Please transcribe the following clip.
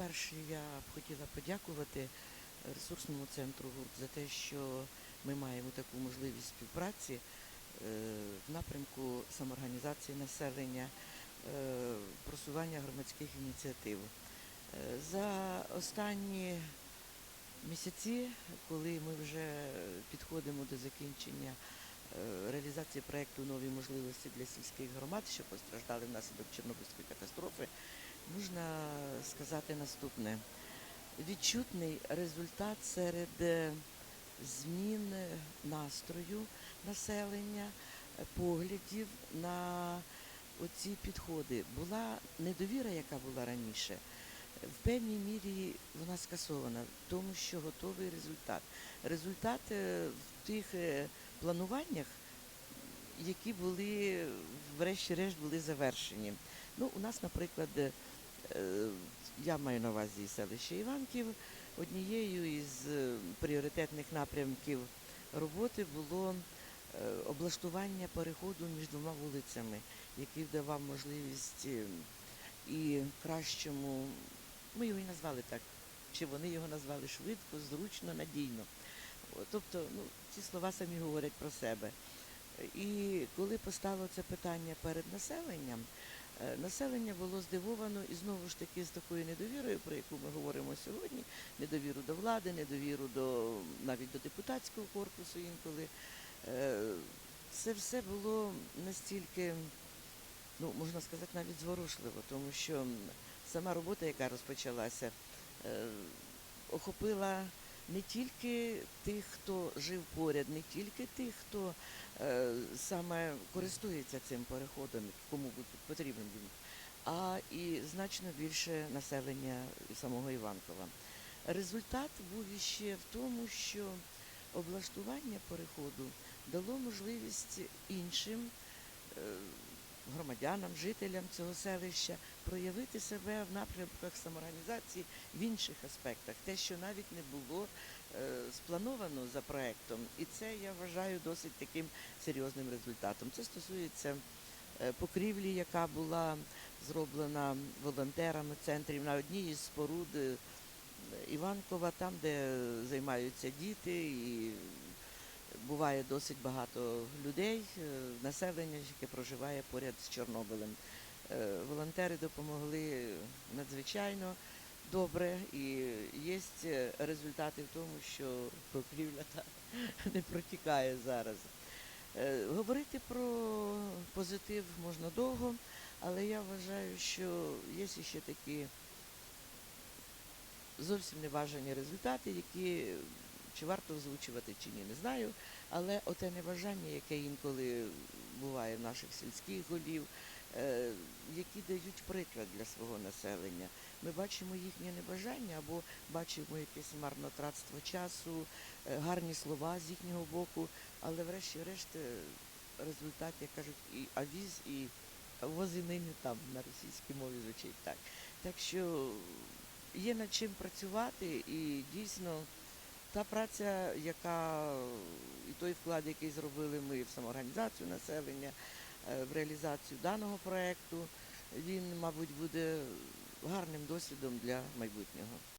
По-перше, я б хотіла подякувати ресурсному центру ГУРТ за те, що ми маємо таку можливість співпраці е, в напрямку самоорганізації населення, е, просування громадських ініціатив. Е, За останні місяці, коли ми вже підходимо до закінчення е, реалізації проєкту нові можливості для сільських громад, що постраждали внаслідок Чорнобильської катастрофи, можна сказати наступне. Відчутний результат серед е, змін настрою населення, поглядів на оці підходи. Була недовіра, яка була раніше. В певній мірі вона скасована, тому що готовий результат. Результат е, в тих е, плануваннях, які були, врешті-решт, були завершені. Ну, у нас, наприклад, я маю на увазі селище Іванків. Однією із е, пріоритетних напрямків роботи було е, облаштування переходу між двома вулицями, який давав можливість е, і кращому, ми його і назвали так, чи вони його назвали швидко, зручно, надійно. Тобто, ну, ці слова самі говорять про себе. І коли поставило це питання перед населенням, е, населення було здивовано і знову ж таки з такою недовірою, про яку ми говоримо сьогодні, недовіру до влади, недовіру до навіть до депутатського корпусу інколи. Е, Це все було настільки, ну можна сказати, навіть зворушливо, тому що сама робота, яка розпочалася, е, охопила не тільки тих, хто жив поряд, не тільки тих, хто е, саме користується цим переходом, кому потрібен він, а і значно більше населення самого Іванкова. Результат був іще в тому, що облаштування переходу дало можливість іншим е, громадянам, жителям цього селища проявити себе в напрямках самоорганізації в інших аспектах, те, що навіть не було е, сплановано за проектом. І це я вважаю досить таким серйозним результатом. Це стосується е, покрівлі, яка була зроблена волонтерами центрів на одній із споруд е, Іванкова, там, де займаються діти, і буває досить багато людей, е, населення, яке проживає поряд з Чорнобилем. Е, Волонтери допомогли надзвичайно добре, і є результати в тому, що покрівля не протікає зараз. Е, Говорити про позитив можна довго, але я вважаю, що є ще такі зовсім небажані результати, які чи варто озвучувати, чи ні, не знаю. Але оте небажання, яке інколи буває в наших сільських голів, е, які дають приклад для свого населення. Ми бачимо їхнє небажання або бачимо якесь марнотратство часу, е, гарні слова з їхнього боку, але врешті-решт е, результат, як кажуть, і авіз, і вози нині там на російській мові звучить так. Так що є над чим працювати і дійсно та праця, яка і той вклад, який зробили ми в самоорганізацію населення, е, в реалізацію даного проекту, він, мабуть, буде гарним досвідом для майбутнього.